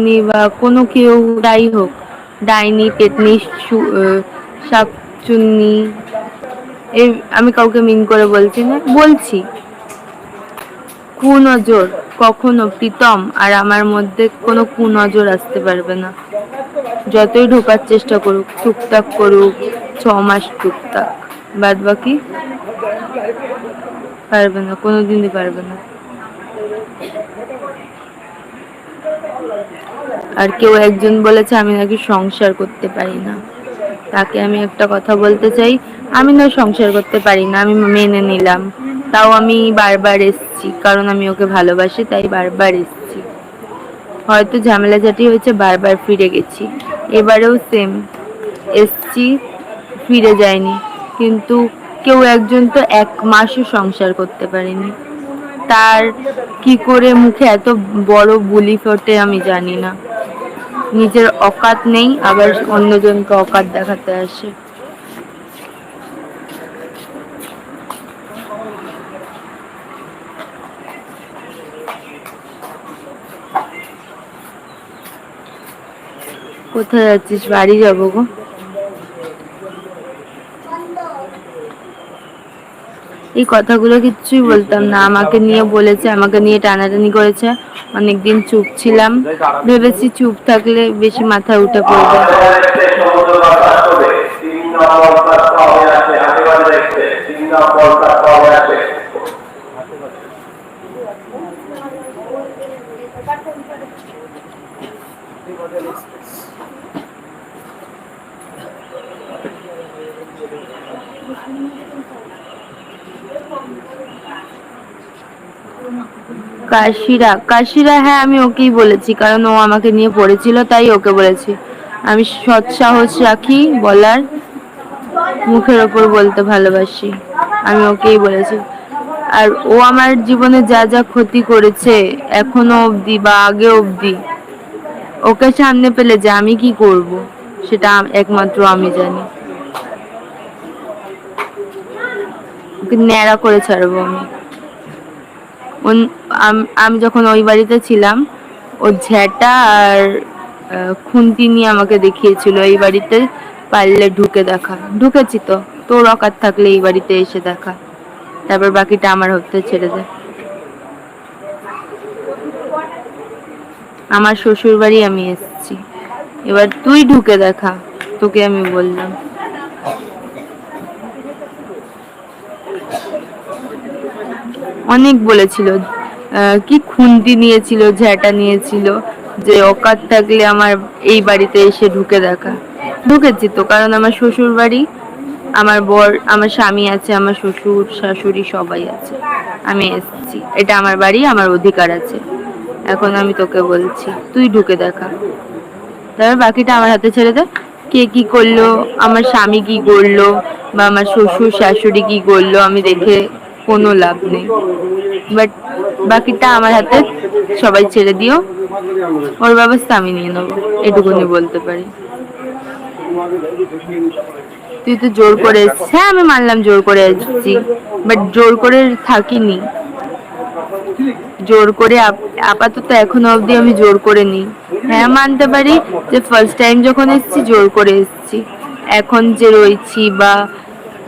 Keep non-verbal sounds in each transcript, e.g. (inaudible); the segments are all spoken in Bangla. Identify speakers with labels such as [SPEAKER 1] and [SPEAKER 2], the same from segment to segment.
[SPEAKER 1] ডাইনি বা কোনো কেউ যাই হোক, ডাইনি, পেতনি শাকচুন্নি এই আমি কাউকে মিন করে বলছি না, বলছি। কুনজর, কখনো প্রীতম আর আমার মধ্যে কোনো কুনজর আসতে পারবে না। যতই ঢোকার চেষ্টা করুক, টুকটাক করুক, ছ মাস টুকটাক বাদ বাকি পারবে না, কোনোদিনই পারবে না। আর কেউ একজন বলেছে, আমি নাকি সংসার করতে পারি না। তাকে আমি একটা কথা বলতে চাই, আমি না সংসার করতে পারি না, আমি মেনে নিলাম। তাও আমি বারবার এসছি, কারণ আমি ওকে ভালোবাসি, তাই বারবার এসছি। হয়তো ঝামেলা ঝাঁটি হয়েছে, বারবার ফিরে গেছি। এবারেও সেম এসছি, ফিরে যায়নি কিন্তু কেউ একজন তো এক মাসও সংসার করতে পারেনি। তার কি করে মুখে এত বড় বুলি ফোটে আমি জানি না। নিজের অকাত নেই, আবার অন্যজনকে অকাত দেখাতে আসে। কোথায় যাচ্ছিস বাড়ি যাব গো। এই কথাগুলো কিচ্ছুই বলতাম না। আমাকে নিয়ে বলেছে, আমাকে নিয়ে টানাটানি করেছে। অনেকদিন চুপ ছিলাম। ভেবেছি চুপ থাকলে বেশি মাথা উঠে পড়বে কাশিরা কাশিরা হ্যাঁ আমি ওকেই বলেছি, কারণ ও আমাকে নিয়ে পড়েছিল, তাই ওকে বলেছি। আমি সৎ সাহস রাখি বলার, মুখের ওপর বলতে ভালোবাসি, আমি ওকেই বলেছি। আর ও আমার জীবনে যা যা ক্ষতি করেছে, এখনও অবধি বা আগে অবধি, ওকে সামনে পেলে যে আমি কি করব, সেটা একমাত্র আমি জানি। ওকে ন্যাড়া করে ছাড়বো আমি। আমি যখন ওই বাড়িতে ছিলাম, ও ঝ্যাটা আর খুন্তি নিয়ে আমাকে দেখিয়েছিল এই বাড়িতে পারলে ঢুকে দেখা। ঢুকেছি তো তোর অকাত থাকলে এই বাড়িতে এসে দেখা। তারপর বাকিটা আমার হতে ছেড়ে দে আমার শ্বশুর বাড়ি আমি এসেছি। এবার তুই ঢুকে দেখা, তোকে আমি বললাম। অনেক বলেছিল কি খুন্তি নিয়েছিল ঝ্যাটা নিয়েছিল, যে অকাত থাকলে আমার এই বাড়িতে এসে ঢুকে দেখা। ঢুকেছি তো, কারণ আমার শ্বশুর বাড়ি আমার বর, আমার স্বামী আছে, আমার শ্বশুর, শাশুড়ি সবাই আছে। আমি এসেছি, এটা আমার বাড়ি, আমার অধিকার আছে। এখন আমি তোকে বলছি, তুই ঢুকে দেখা। তারপর বাকিটা আমার হাতে ছেড়ে দে। কে কি করল, আমার স্বামী কি করল, বা আমার শ্বশুর, শাশুড়ি কি করল, আমি দেখে কোনো লাভ নেই। বাট বাকিটা আমার হাতে সবাই ছেড়ে দিও। ওর ব্যবস্থা আমি নিয়ে নেব। এটুকুনি বলতে পারি। তুই তো জোর করে এসছিস। হ্যাঁ আমি মানলাম জোর করে এসেছি। বাট জোর করে থাকিনি। জোর করে আপাতত এখনও অবধি আমি জোর করে নিই। হ্যাঁ মানতে পারি যে ফার্স্ট টাইম যখন এসেছি, জোর করে এসেছি। এখন যে রয়েছি বা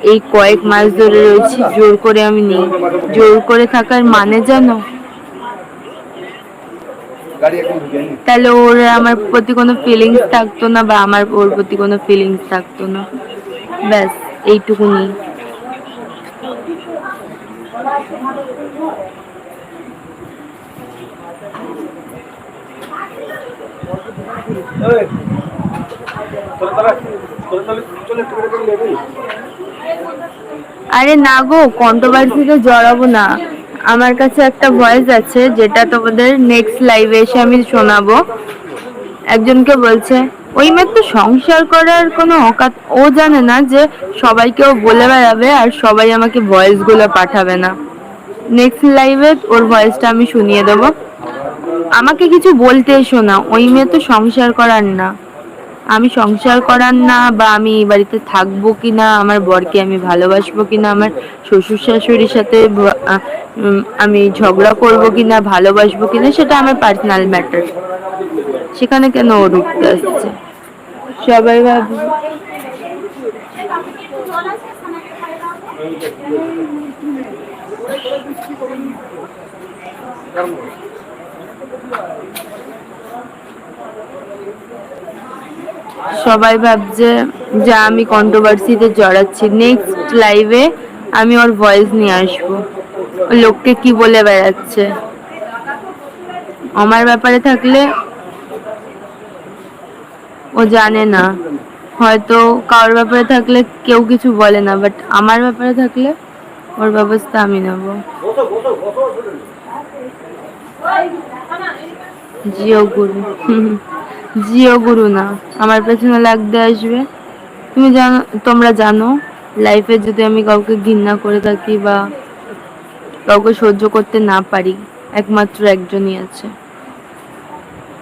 [SPEAKER 1] এই কয়েক মাস ধরে রয়েছি জোর করে আমি নিই। জোর করে থাকার মানে জানো তাহলে ওর আমার প্রতি কোনো ফিলিংস থাকতো না বা আমার ওর প্রতি কোনো ফিলিংস থাকতো না? ব্যাস এইটুকুনি আরে না গো কন্ট্রোভার্সিতে জড়াবো না। আমার কাছে একটা ভয়েস আছে, যেটা তোমাদের নেক্সট লাইভে এসে আমি শোনাবো। একজনকে বলছে, ওই মেয়ে তো সংসার করার কোনো অকাত ও জানে না যে সবাইকেও বলে বেড়াবে আর সবাই আমাকে ভয়েসগুলো পাঠাবে না। নেক্সট লাইভে ওর ভয়েসটা আমি শুনিয়ে দেবো। আমাকে কিছু বলতে এসো না, ওই মেয়ে তো সংসার করার না। আমি সংসার করার না বা আমি এই বাড়িতে থাকব কি না আমার বরকে আমি ভালোবাসবো কি না আমার শ্বশুর শাশুড়ির সাথে আমি ঝগড়া করব কি না ভালোবাসবো কি না সেটা আমার পার্সোনাল ম্যাটার সেখানে কেন ও ঢুকতে আসছে? সবাই ভাবছে সবাই ভাবছে যে আমি কন্ট্রোভার্সিতে জড়াচ্ছি। নেক্সট লাইভে আমি ওর ভয়েস নিয়ে আসব। লোককে কি বলে বেড়াচ্ছে? আমার ব্যাপারে থাকলে ও জানে না। হয়তো কারোর ব্যাপারে থাকলে কেউ কিছু বলে না বাট আমার ব্যাপারে থাকলে ওর ব্যবস্থা আমি নেব। জিও গুরু। (laughs) জিও গুরু না। আমার পেছনে লাগতে আসবে। তুমি জানো, তোমরা জানো লাইফে যদি আমি কাউকে ঘৃণা করে থাকি বা কাউকে সহ্য করতে না পারি, একমাত্র একজনই আছে।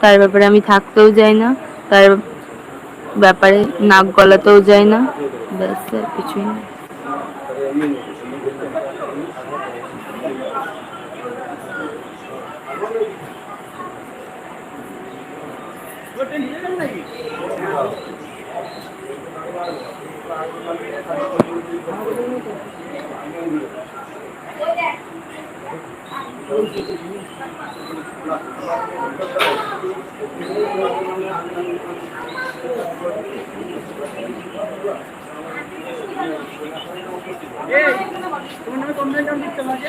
[SPEAKER 1] তার ব্যাপারে আমি থাকতেও যাই না, তার ব্যাপারে নাক গলাতেও যাই না, ব্যাস কিছুই না।
[SPEAKER 2] তোমার নামে
[SPEAKER 1] কমপ্লেন
[SPEAKER 2] দিতে
[SPEAKER 1] লাগে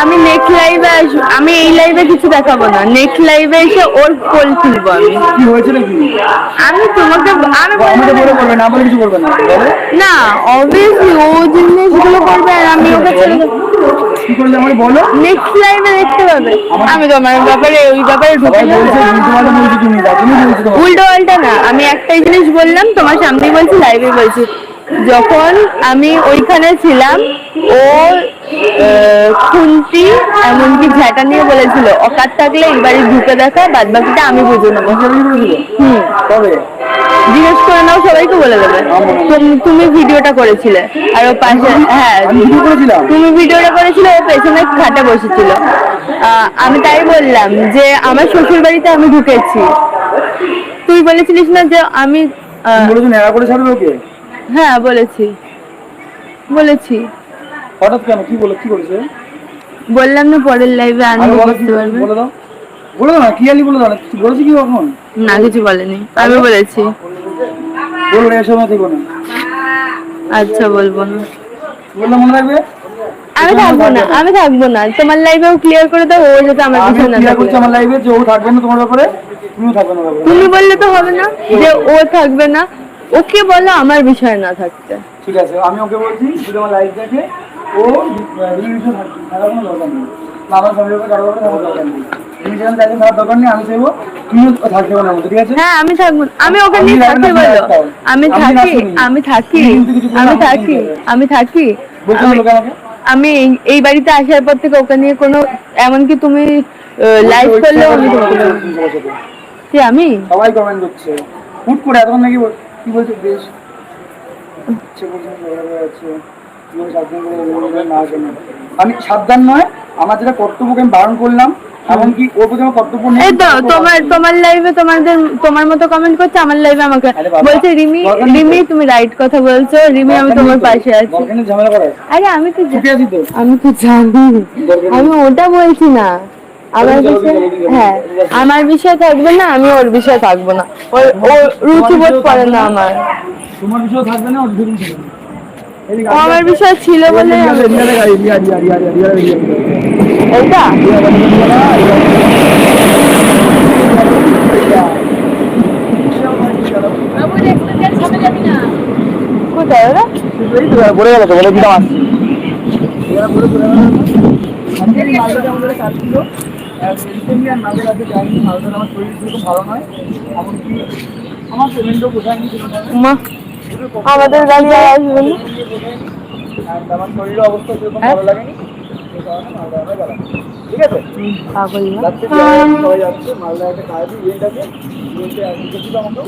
[SPEAKER 1] আমি নেক্সট লাইভে আসব আমি এই লাইভে কিছু দেখাবো না নেক্সট লাইভে এসে ওর কোল তুলবো আমি
[SPEAKER 2] কি?
[SPEAKER 1] আমি তোমাকে আমি
[SPEAKER 2] আমাকে বলে
[SPEAKER 1] না-
[SPEAKER 2] বলে কিছু বলবে না।
[SPEAKER 1] না অবভিয়াসলি ও জিনিসগুলো করবে আর আমি ওকে ছেড়ে
[SPEAKER 2] কি করে যে আমাকে বলো?
[SPEAKER 1] নেক্সট লাইভে দেখতে পাবে আমি তোমার ব্যাপারে ওই ব্যাপারে ঢুকে।
[SPEAKER 2] উল্টো পাল্টা
[SPEAKER 1] না আমি একটাই জিনিস বললাম তোমার সামনেই বলছি লাইভে বলছি যখন আমি ওইখানে ছিলাম ও খুন্তি এমনকি ঝ্যাটা নিয়ে বলেছিল অকাত থাকলে বাড়ি ঢুকে দেখা বাদ বাকিটা আমি বুঝে নেব? হুম? জিজ্ঞেস করে নাও সবাইকে বলে দেবে। তুমি ভিডিওটা করেছিলে আর ও পাশে হ্যাঁ। তুমি ভিডিওটা করেছিলে ও পেছনে খাটে বসেছিল। আহ, আমি তাই বললাম যে আমার শ্বশুর বাড়িতে আমি ঢুকেছি। তুই বলেছিলিস না যে আমি
[SPEAKER 2] বলেছ নেড়া করে ছাড়বে ওকে?
[SPEAKER 1] হ্যাঁ বলেছি। বলেছি।
[SPEAKER 2] হঠাৎ কেন? কি বলে কি করেছে
[SPEAKER 1] বললাম না পরের লাইভে আনব বুঝতে পারবে?
[SPEAKER 2] বলে দাও। বলে দাও না ক্লিয়ারলি বলে দাও না কিছু বলেছে কি কখন?
[SPEAKER 1] না কিছু বলেনি আমি বলেছি।
[SPEAKER 2] বলব না এসব থেকো না।
[SPEAKER 1] আচ্ছা বলব না।
[SPEAKER 2] বললে মনে রাখবে?
[SPEAKER 1] আমি থাকব না আমি থাকব না তোমার লাইভেও ক্লিয়ার করে দাও ও যাতে আমার
[SPEAKER 2] আমি
[SPEAKER 1] পিছনে না
[SPEAKER 2] ক্লিয়ার
[SPEAKER 1] থাকে।
[SPEAKER 2] করছি আমার লাইভে যে ও থাকবে না তোমার ব্যাপারে তুমিও থাকবে না
[SPEAKER 1] তুমি বললে তো হবে না যে ও থাকবে না ওকে বলো আমার বিষয় না থাকতে।
[SPEAKER 2] ঠিক আছে আমি ওকে বলছি যদি আমার লাইভ দেখে ও রিলিজে থাকবে থাকার কোনো দরকার নেই। আমার ফ্যামিলির ব্যাপারে কারোর ব্যাপারে দরকার নেই। তুমি যেখানে থাকার দরকার নেই আমি চাইব তুমিও থাকতে পারো আমাদের ঠিক আছে?
[SPEAKER 1] হ্যাঁ আমি থাকব আমি ওকে নিয়ে
[SPEAKER 2] লাইভে
[SPEAKER 1] বলো। আমি
[SPEAKER 2] আমি
[SPEAKER 1] থাকি আমি থাকি
[SPEAKER 2] তুমি কিন্তু কিছু বলো
[SPEAKER 1] আমি থাকি আমি থাকি।
[SPEAKER 2] বলছো না লোকে আমাকে?
[SPEAKER 1] আমি এই- বাড়িতে আসার পর থেকে ওকে নিয়ে কোনো এমনকি তুমি লাইভ করলেও আমি আমি?
[SPEAKER 2] সবাই কমেন্ট করছে। হুট করে এতক্ষণ নাকি কি বলছে বেশ? ইচ্ছে করছে ঝগড়া করে আমি সাবধান নয় আমার যেটা কর্তব্যকে আমি বারণ করলাম এমনকি ওর প্রতি আমার কর্তব্য নেই
[SPEAKER 1] তো তোমার। তোমার লাইভে তোমাদের তোমার মতো কমেন্ট করছে আমার লাইভে আমাকে বলছে রিমি। রিমি তুমি রাইট কথা বলছো রিমি আমি তোমার পাশে আছি। আরে আমি তো আমি তো জানি। আমি ওটা বলছি না। আমার বিষয় হ্যাঁ আমার বিষয় থাকবে না আমি ওর বিষয় থাকব না। ওর ও রুচিবোধ করে না আমার।
[SPEAKER 2] তোমার বিষয় থাকবে না ওর বিষয়
[SPEAKER 1] আমার বিষয় ছিল বলে কোথায়
[SPEAKER 2] রিসেন্টলি আর মাঝে কাছে যাইনি মালটা আমার শরীর সেরকম ভালো নয় এমনকি আমার পেমেন্টও কোথায় নিয়ে
[SPEAKER 1] মা আমাদের গাড়ি আর আসবে না।
[SPEAKER 2] আমার শরীরের অবস্থা সেরকম ভালো লাগেনি মালদা ঠিক আছে? সবাই যাচ্ছে মালদা একটা কাজ ইভেন্ট আছে ইভেন্টে আসতে আমাকেও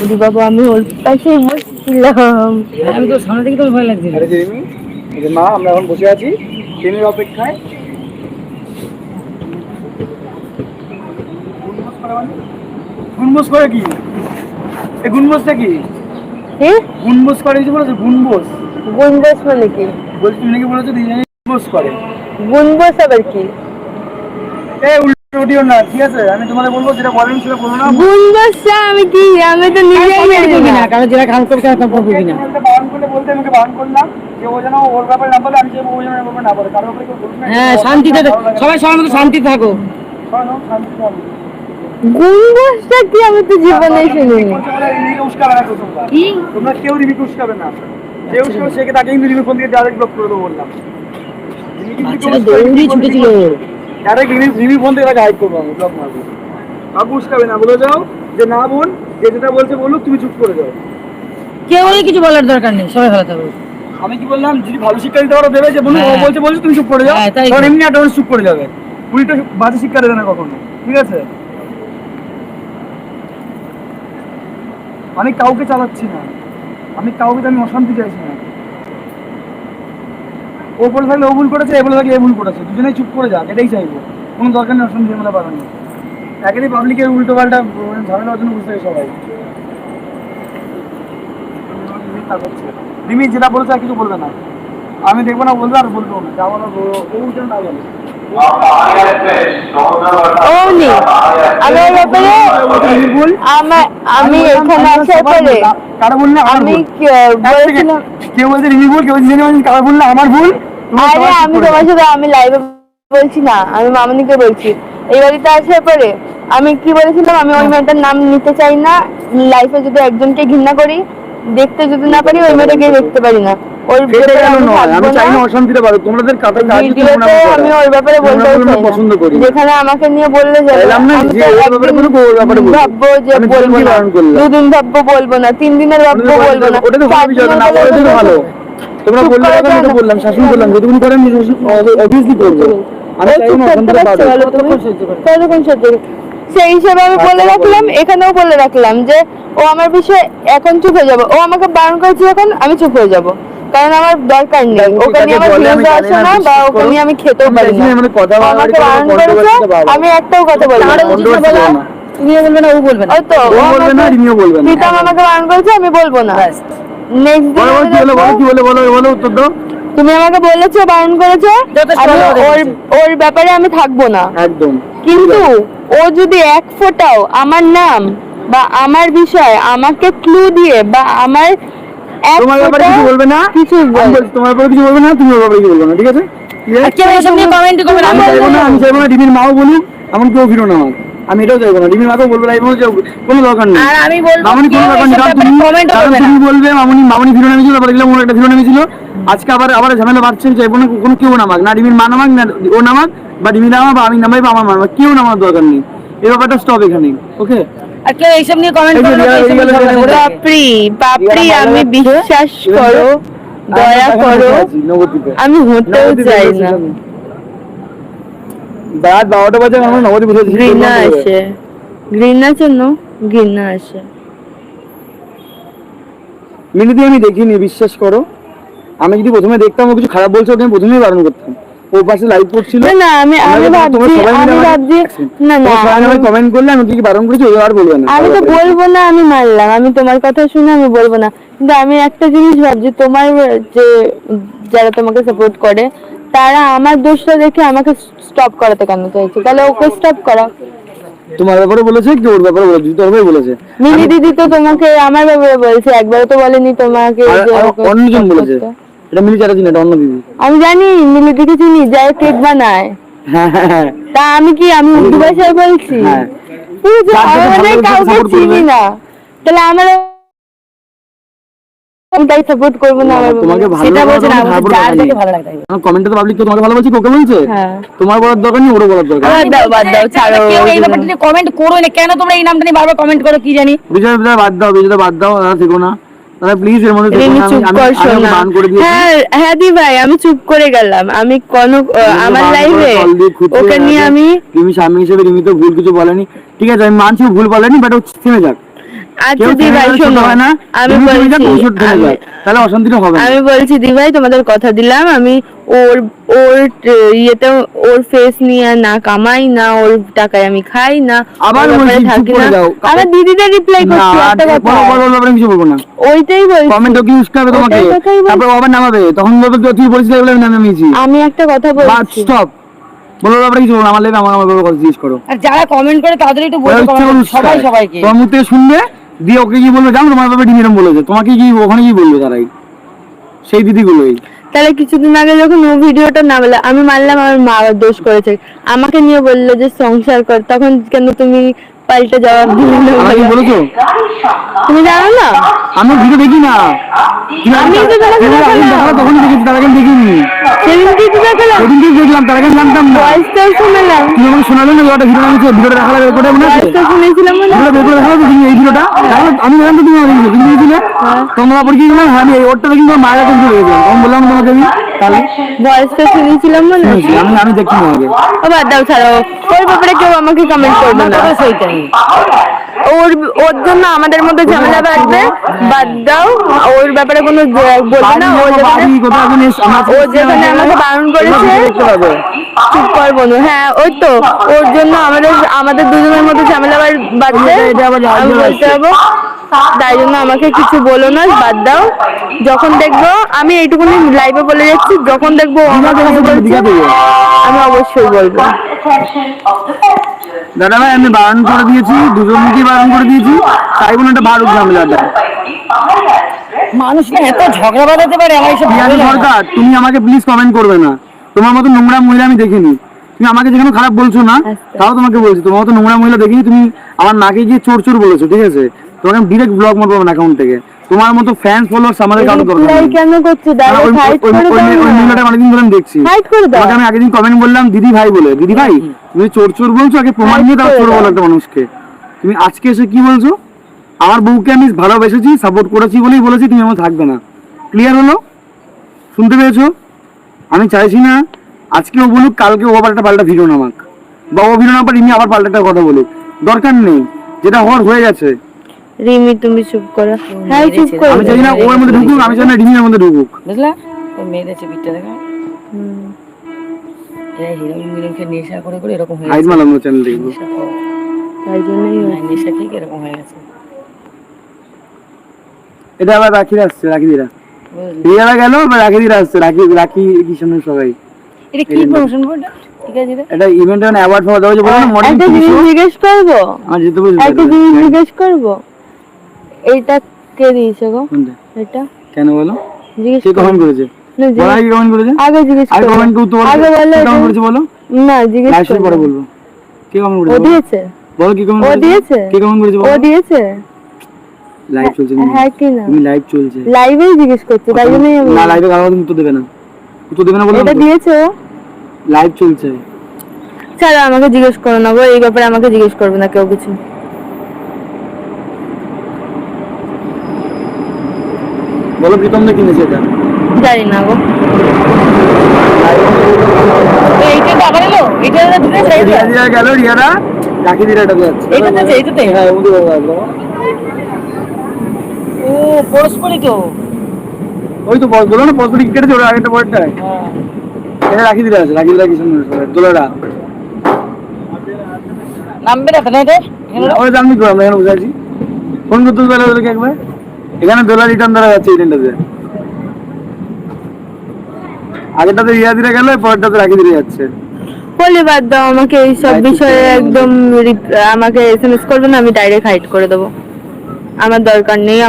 [SPEAKER 1] ওরে বাবা আমি ওর পাশেই বসছিলাম।
[SPEAKER 3] আমি তো সামনে থেকে তো ভয় লাগছে
[SPEAKER 2] আরে মা আমরা এখন বসে আছি ট্রেনের অপেক্ষায়। গুনবোস করে কি? এই গুনবোসটা কি?
[SPEAKER 1] কি?
[SPEAKER 2] গুনবোস করে কিছু বলেছ গুনবোস
[SPEAKER 1] গুনবোস মানে কি?
[SPEAKER 2] বলছি তুমি নাকি বলেছ দুজনে গুনবোস করে।
[SPEAKER 1] গুনবোস আবার কি?
[SPEAKER 2] এই উল্টো না ঠিক আছে? আমি তোমাদের বলব যেটা বলেন সেটা বলো না।
[SPEAKER 1] গুনবোসটা আমি কি? আমি তো নিজেই না।
[SPEAKER 3] কারণ যেটা সেটা করবি না
[SPEAKER 2] বারণ করলে বলতে আমাকে বারণ করলাম।
[SPEAKER 3] হ্যাঁ শান্তিতে সবাই সবার মতো শান্তি থাকো।
[SPEAKER 2] সবাই যেন
[SPEAKER 1] কি আমি তো জীবনে শুনিনি।
[SPEAKER 2] তোমরা। কেউ উস্কাবে না। যে উস্কাবে সে তাকে কিন্তু ফোন থেকে ডাইরেক্ট ব্লক করে দেবো বললাম।
[SPEAKER 3] বাচ্চাটা দৌড়ি ছুটেছিল
[SPEAKER 2] ডাইরেক্ট রিমি রিমি ফোন থেকে তাকে হাইড করব আমি ব্লক মারবো। কাকু উস্কাবে না বলে যাও যে না বোন যে যেটা বলছে বলুক তুমি চুপ করে যাও।
[SPEAKER 3] কেউ কিছু বলার দরকার নেই সবাই ভালো
[SPEAKER 2] আমি কি বললাম যদি ভালো শিক্ষা দিতে পারো দেবে যে বলুন ও
[SPEAKER 3] হ্যাঁ।
[SPEAKER 2] বলছে বলছে তুমি চুপ করে যাও।
[SPEAKER 3] হ্যাঁ,
[SPEAKER 2] কারণ এমনি একটা চুপ করে যাবে। উল্টো বাজে শিক্ষা দেবে না কখনো ঠিক আছে? আমি কাউকে চালাচ্ছি না। আমি কাউকে, আমি অশান্তি চাইছি না। ও বলে থাকলে ও ভুল করেছে, এ বলে থাকলে এ ভুল করেছে। দুজনেই চুপ করে যাক, এটাই চাইব। কোনো দরকার নেই, অশান্তি ঝামেলা বাড়ানো একেরই পাবলিকের উল্টো পাল্টা ঝামেলা জন্য বুঝতে সবাই। রিমি যেটা বলেছে আর কিছু বলবে না। আমি দেখব না, বলবে আর বলব না। যা বলো ও- যেন না বলে।
[SPEAKER 1] নি আমি ব্যাপারে আমি এখানে আসার পরে আমি
[SPEAKER 2] কেউ বলছে রিমি ভুল কেউ কারও আমার ভুল।
[SPEAKER 1] আরে আমি তোমার সাথে আমি লাইভে বলছি না আমি মামনিকে বলছি। এই বাড়িতে আসার পরে আমি কি বলেছিলাম? আমি ওই মেয়েটার নাম নিতে চাই না। লাইফে যদি একজনকে ঘৃণা করি দেখতে যদি না পারি ওই মেয়েটাকে দেখতে পারি না। ওর
[SPEAKER 2] সেটা
[SPEAKER 1] ব্যাপারে
[SPEAKER 2] নয়? আমি চাই না
[SPEAKER 1] না।
[SPEAKER 2] অশান্তিটা বাড়ুক। তোমাদের কাদের কাজ হচ্ছে
[SPEAKER 1] ভিডিওতে
[SPEAKER 2] নোংরামি করা।
[SPEAKER 1] আমি ওর ব্যাপারে বলতে
[SPEAKER 2] নোংরামি আমরা
[SPEAKER 1] চাই
[SPEAKER 2] পছন্দ করি।
[SPEAKER 1] যেখানে আমাকে নিয়ে বললে যাবে
[SPEAKER 2] এলাম না
[SPEAKER 1] আমি
[SPEAKER 2] যে
[SPEAKER 1] তো
[SPEAKER 2] ব্যাপারে
[SPEAKER 1] একদিন
[SPEAKER 2] বলব, ব্যাপারে
[SPEAKER 1] ভাববো যে বলব না। দুদিন ভাববো বলব না তিন দিনের ভাববো বলব না।
[SPEAKER 2] ওটা তো
[SPEAKER 1] চার
[SPEAKER 2] ভালো না,
[SPEAKER 1] দিনের
[SPEAKER 2] তো ভালো। তোমরা বললে
[SPEAKER 1] করে
[SPEAKER 2] তো বললাম শাসন করলাম যতক্ষণ করেন অবভিয়াসলি করব। আমি চাই না অশান্তিটা বাড়ুক।
[SPEAKER 1] কতক্ষণ সহ্য সেই হিসেবে আমি বলে রাখলাম এখানেও বলে রাখলাম যে ও আমার বিষয়ে এখন চুপ হয়ে যাবে। ও আমাকে বারণ করেছে এখন আমি চুপ হয়ে যাব। কারণ আমার দরকার নেই।
[SPEAKER 2] দেখো,
[SPEAKER 1] ওকে নিয়ে আমার
[SPEAKER 2] আছে,
[SPEAKER 1] ভিউজ
[SPEAKER 2] না,
[SPEAKER 1] বা
[SPEAKER 2] বিশ্বাস
[SPEAKER 1] ওকে নিয়ে আমি খেতেও পারি না
[SPEAKER 2] না, মানে কথা
[SPEAKER 1] আমাকে বারণ করেছে আমি একটাও কথা বলব না।
[SPEAKER 3] তাহলে যদি
[SPEAKER 2] controversy
[SPEAKER 3] বলো
[SPEAKER 2] করো না।
[SPEAKER 3] তুমিও বলবে না ও বলবে না।
[SPEAKER 1] তো
[SPEAKER 2] ও বলবে না, রিমিও বলবে না।
[SPEAKER 1] প্রীতম আমাকে বারণ করেছে আমি বলব না। নেক্সট
[SPEAKER 2] বলো বলো, কি বলে বলো কি বলে বলো বলো উত্তর দাও।
[SPEAKER 1] তুমি আমাকে বলেছ বারণ করেছ আমি ওর ওর ব্যাপারে আমি থাকব না।
[SPEAKER 2] একদম
[SPEAKER 1] কিন্তু ও যদি এক ফোঁটাও আমার নাম বা আমার বিষয় আমাকে ক্লু দিয়ে বা আমার
[SPEAKER 2] তোমার ব্যাপারে কিছু বলবে না?
[SPEAKER 1] কিছু
[SPEAKER 2] তোমার ব্যাপারে কিছু বলবে না? তুমি ওর ব্যাপারে কিছু বলবে না ঠিক আছে?
[SPEAKER 3] না।
[SPEAKER 2] আমি
[SPEAKER 3] আমি
[SPEAKER 2] চাইব না রিমির মাও বলুক এমন কেউ ফিরো না আমার আমি এটাও চাইব না মাকেও বলব না কোনো দরকার নেই।
[SPEAKER 3] আর
[SPEAKER 2] মামনি কোনো দরকার নেই তুমি বলবে মামনি মামনি ফিরো নামেছিল তারপর দেখলাম ওর একটা ফিরো নামেছিল আজকে আবার আবার ঝামেলা বাড়ছে আমি চাইব না কোনো কেউ নামাক না রিমির মা নামাক না ও নামাক বা রিমি নামাক বা আমি নামাই বা আমার মা নামাক কেউ নামার দরকার নেই। এই ব্যাপারটা স্টপ এখানে ওকে
[SPEAKER 3] আর কেউ এইসব নিয়ে কমেন্ট না।
[SPEAKER 1] বাপরি বাপরি আমি? বিশ্বাস করো দয়া করো আমি হতেও চাই না।
[SPEAKER 2] রাত বারোটা বাজে আমরা নবদ্বীপ বসেছি
[SPEAKER 1] ঘৃণা আসে। ঘৃণার জন্য ঘৃণা আসে।
[SPEAKER 2] মিনিদি আমি দেখিনি বিশ্বাস করো। আমি যদি প্রথমে দেখতাম ও কিছু খারাপ বলছে ওকে আমি প্রথমেই বারণ করতাম। ও পাশে লাইভ করছিল।
[SPEAKER 1] না আমি আমি ভাবছি আমি ভাবছি না না আমি-
[SPEAKER 2] কমেন্ট করলে আমি কি বারণ করেছি ওই আর বলবে না।
[SPEAKER 1] আমি তো বলব না আমি মানলাম। আমি তোমার কথা শুনে আমি বলব না। কিন্তু আমি একটা জিনিস ভাবছি তোমার যে যারা তোমাকে সাপোর্ট করে তারা আমার দোষটা দেখে আমাকে স্টপ করাতে কেন চাইছে? তাহলে ওকে স্টপ করা।
[SPEAKER 2] তোমার ব্যাপারে বলেছে কি ওর ব্যাপারে বলেছে? তোর ব্যাপারে বলেছে।
[SPEAKER 1] মিনি দিদি তো তোমাকে আমার ব্যাপারে বলছে একবার তো বলেনি তোমাকে
[SPEAKER 2] অন্যজন বলেছে। এটা চিনি এটা অন্য দিদি
[SPEAKER 1] আমি জানি চিনি যাই কেক বানায়।
[SPEAKER 2] হ্যাঁ হ্যাঁ হ্যাঁ।
[SPEAKER 1] তা আমি কি আমি উর্দু ভাষায় বলছি? কাউকে চিনি না। তাহলে আমার তাই সাপোর্ট করব না
[SPEAKER 2] তোমাকে ভালো
[SPEAKER 3] সেটা বলছে না
[SPEAKER 2] লাগা
[SPEAKER 3] বলছে
[SPEAKER 2] ভালো
[SPEAKER 3] যার
[SPEAKER 2] লাগা
[SPEAKER 3] ভালো লাগে
[SPEAKER 2] আমার কমেন্টে তো পাবলিক তোমাকে ভালো বলছি ওকে বলছে?
[SPEAKER 1] হ্যাঁ।
[SPEAKER 2] তোমার বলার দরকার নেই ওরও বলার দরকার
[SPEAKER 1] বাদ দাও বাদ দাও ছাড়ো
[SPEAKER 3] কেউ এই ব্যাপারটা নিয়ে কমেন্ট করো না। কেন তোমরা এই নামটা নিয়ে বারবার কমেন্ট করো কি জানি?
[SPEAKER 2] বিজয় বিজয় বাদ দাও বিজয় বাদ দাও থেকো না। দাদা প্লিজ এর মধ্যে
[SPEAKER 1] চুপ কর শোনা হ্যাঁ হ্যাঁ দি ভাই আমি চুপ করে গেলাম। আমি কোনো আমার লাইফে
[SPEAKER 2] কল
[SPEAKER 1] ওকে নিয়ে আমি
[SPEAKER 2] তুমি স্বামী হিসেবে তুমি তো ভুল কিছু বলেনি। ঠিক আছে আমি মানছি ভুল বলেনি বাট ও থেমে যাক।
[SPEAKER 1] ভাই শোনো আমি বলছি
[SPEAKER 2] ছোট থেমে
[SPEAKER 1] আমি-
[SPEAKER 2] যাক। তাহলে অশান্তিটা হবে
[SPEAKER 1] আমি বলছি দি ভাই তোমাদের কথা দিলাম। আমি ওর ওর ইয়েতে ওর ফেস নিয়ে না কামাই না ওর টাকায় আমি খাই না
[SPEAKER 2] আবার বলছি,
[SPEAKER 1] থাকি না। আমার দিদিদের রিপ্লাই করছি একটা কথা।
[SPEAKER 2] বলো বলো বলো, কিছু বলব না।
[SPEAKER 1] ওইটাই বলছি।
[SPEAKER 2] কমেন্ট কি ইউজ করবে তোমাকে। তারপর আবার নামাবে? তখন বলবে তুই- বলছিস এগুলো আমি নামিয়েছি।
[SPEAKER 1] আমি একটা কথা বলছি।
[SPEAKER 2] স্টপ বলো ব্যাপারে কিছু বলো আমার লেগে আমার আমার কথা জিজ্ঞেস করো।
[SPEAKER 3] আর যারা কমেন্ট করে তাদের একটু comment- সবাই সবাইকে।
[SPEAKER 2] তোমার মুখ থেকে শুনবে? দিয়ে ওকে কি বলবে? জানো তোমার বাবা ডিমিরম বলেছে। তোমাকে কি ওখানে কি বলবে তারাই? সেই দিদিগুলোই।
[SPEAKER 1] তাহলে কিছুদিন আগে যখন ও ভিডিওটা নামলে আমি মানলাম আমার মা আবার দোষ করেছে। আমাকে নিয়ে বলল যে সংসার কর তখন কেন তুমি পাল্টে জবাব দিলে? না
[SPEAKER 2] বলেছ
[SPEAKER 1] তুমি জানো না?
[SPEAKER 2] আমি ভিডিও দেখি না।
[SPEAKER 1] আমি তো।
[SPEAKER 2] আমি দেখেছি তার আগে আমি দেখিনি।
[SPEAKER 1] সেদিন কি তো দেখালাম?
[SPEAKER 2] সেদিনকেই দেখলাম তার আগে জানতাম না।
[SPEAKER 1] ভয়েসটাও শুনলাম।
[SPEAKER 2] তুমি আমাকে শোনালে না একটা ভিডিও নামিয়েছে ভিডিওটা দেখালে বের করে মনে আছে?
[SPEAKER 1] ভয়েসটা শুনেছিলাম মনে।
[SPEAKER 2] বের করে দেখাল তো তুমি এই ভিডিওটা। আমি জানতাম তুমি আমাকে দিয়েছ। তুমি দিয়েছিলে তোমরা পরে কি বললাম হ্যাঁ আমি এই ওরটা দেখি তোমার মায়ের কাছে চলে গেছিলাম তখন বললাম তোমাকে আমি তাহলে
[SPEAKER 1] ভয়েসটা শুনেছিলাম মনে। আছে?
[SPEAKER 2] শুনেছি, আমি আমি দেখছি তোমাকে।
[SPEAKER 1] ও বাদ দাও ছাড়ো। ওর ব্যাপারে কেউ আমাকে কমেন্ট করবে না।
[SPEAKER 3] সেইটাই
[SPEAKER 1] ওর ওর জন্য আমাদের মধ্যে ঝামেলা বাঁধবে বাদ দাও। ওর ব্যাপারে কোনো বলবে না। ও যেখানে ও যেখানে আমাকে বারণ করেছে চুপ কর বনু হ্যাঁ ওই তো। ওর জন্য আমাদের আমাদের দুজনের মধ্যে ঝামেলা বাড়- বাঁধবে
[SPEAKER 2] এটা আবার ঝামেলা
[SPEAKER 1] আমি বলতে। যাব তাই জন্য আমাকে কিছু বলো না বাদ দাও। যখন দেখব আমি এইটুকুনি লাইভে বলে যাচ্ছি যখন দেখব আমি অবশ্যই বলব।
[SPEAKER 2] দাদা ভাই আমি বারণ করে দিয়েছি দুজনকে বারণ করে দিয়েছি তাই বলে একটা ভালো ঝামেলাটা
[SPEAKER 3] মানুষ না এত ঝগড়া বাঁধাতে পারে আমার এসব
[SPEAKER 2] পিয়াজি সরকার তুমি আমাকে প্লিজ কমেন্ট করবে না। তোমার মতো নোংরা মহিলা আমি দেখিনি। তুমি আমাকে যেখানে খারাপ বলছো না
[SPEAKER 1] আচ্ছা।
[SPEAKER 2] তাও তোমাকে বলছি। তোমার মতো নোংরা মহিলা দেখিনি তুমি আমার নাকে গিয়ে চোর চোর বলেছ ঠিক আছে? তোমাকে ডিরেক্ট ব্লক মারবো আমার অ্যাকাউন্ট থেকে। তোমার মতো ফ্যান্স ফলোয়ার্স আমাদের কারও দরকার নেই।
[SPEAKER 1] কেন করছ? হাইড
[SPEAKER 2] ওই-
[SPEAKER 1] করে
[SPEAKER 2] ওই- ওই
[SPEAKER 1] দাও
[SPEAKER 2] মহিলাটা অনেকদিন ধরে দেখছি।
[SPEAKER 1] হাইড করে দাও।
[SPEAKER 2] আমি আগের দিন কমেন্ট বললাম দিদি ভাই বলে। দিদি ভাই তুমি চোর চোর বলছো আগে প্রমাণ নিয়ে তাও চোর বলো একটা মানুষকে। তুমি আজকে এসে কি বলছো? আমার বউকে আমি ভালোবেসেছি সাপোর্ট করেছি বলেই বলেছি তুমি আমার থাকবে না। ক্লিয়ার হলো? শুনতে পেয়েছ? আমি চাইছি না আজকে ও বলুক কালকে ও আবার একটা পাল্টা ভিডিও নামাক। বা ও ভিডিও নামার ইনি আবার পাল্টা একটা কথা বলুক। দরকার নেই। যেটা হওয়ার হয়ে গেছে।
[SPEAKER 1] রিমি তুমি চুপ করো। হ্যাঁ চুপ করো।
[SPEAKER 2] আমি চাই না ওর মধ্যে ঢুকুক আমি চাই না রিমির মধ্যে ঢুকুক।
[SPEAKER 3] বুঝলা? ওই মেয়েদের ছবিটা দেখা?
[SPEAKER 1] হুম।
[SPEAKER 3] হিরোইন মিরনকে নেশা করে করে এরকম হয়ে গেছে।
[SPEAKER 2] মারলাম চ্যানেল দেখব।
[SPEAKER 1] তাই জন্যই
[SPEAKER 3] হ্যাঁ, নেশা খেয়ে এরকম হয়ে গেছে।
[SPEAKER 2] এটা আবার রাখি আসছে রাখি দিরা রিয়ারা গেল বা রাখি দিরা আসছে রাখি রাখি কিষানের সবাই।
[SPEAKER 3] এটা কি প্রমোশন ঠিক আছে রে।
[SPEAKER 2] এটা ইভেন্টে অ্যাওয়ার্ড হয়েছে বলো মডেল
[SPEAKER 1] জিনিস জিজ্ঞেস করব?
[SPEAKER 2] আমার যেতে বলছি
[SPEAKER 1] একটা জিনিস জিজ্ঞেস করব? এইটা কে দিয়েছে গো? এটা?
[SPEAKER 2] কেন বলো? কে কমেন্ট করেছে? বলা
[SPEAKER 1] জিজ্ঞেস-
[SPEAKER 2] কমেন্ট করেছে?
[SPEAKER 1] আগে জিজ্ঞেস
[SPEAKER 2] আগে কমেন্ট করতে বলো
[SPEAKER 1] আগে বলো
[SPEAKER 2] কমেন্ট করেছে বলো?
[SPEAKER 1] না জিজ্ঞেস
[SPEAKER 2] লাইভ পরে
[SPEAKER 1] করব।
[SPEAKER 2] বলব। কে কমেন্ট করেছে বলো?
[SPEAKER 1] দিয়েছে?
[SPEAKER 2] বলো কি কমেন্ট
[SPEAKER 1] ও দিয়েছে?
[SPEAKER 2] কে কমেন্ট করেছে
[SPEAKER 1] ও দিয়েছে?
[SPEAKER 2] লাইভ চলছে।
[SPEAKER 1] হ্যাঁ কি না?
[SPEAKER 2] তুমি লাইভ চলছে।
[SPEAKER 1] লাইভেই জিজ্ঞেস করছি তাই জন্যই
[SPEAKER 2] না লাইভে কারও উত্তর দেবে না। উত্তর দেবে না বললাম
[SPEAKER 1] এটা দিয়েছে ও?
[SPEAKER 2] লাইভ চলছে।
[SPEAKER 1] ছাড়ো আমাকে জিজ্ঞেস করো না গো এই ব্যাপারে আমাকে জিজ্ঞেস করবে না কেউ কিছু।
[SPEAKER 2] বলো প্রীতম দা কিনেছে এটা?
[SPEAKER 1] জানি না গো
[SPEAKER 3] এইটা এলো? এটা দুটো সাইজ
[SPEAKER 2] রিয়া গেল রিয়ারা রাখি দিরা এটা যাচ্ছে। হ্যাঁ ওদের বাবা আসলো।
[SPEAKER 3] ও
[SPEAKER 2] ওই তো বল- বলো না কেটেছে? ওরা আগেরটা পরেরটায়
[SPEAKER 3] হ্যাঁ।
[SPEAKER 2] এটা রাখি দিরা আছে রাখি দিরা কিষান দোলারা।
[SPEAKER 3] নামবে না তো না এটা এখানে
[SPEAKER 2] ওরা জানবি তো আমরা এখানে ফোন করতে ওদেরকে একবার? এখানে দোলা রিটার্ন ধরা যাচ্ছে এটাতে আগেটাতে আগেরটাতে দিয়ে গেল পরেরটাতে রাখি দিয়ে যাচ্ছে।
[SPEAKER 1] বলে বাদ দাও আমাকে এই সব বিষয়ে একদম আমাকে এসএমএস করবে না আমি ডাইরেক্ট হাইড করে দেবো। আমার দরকার নেই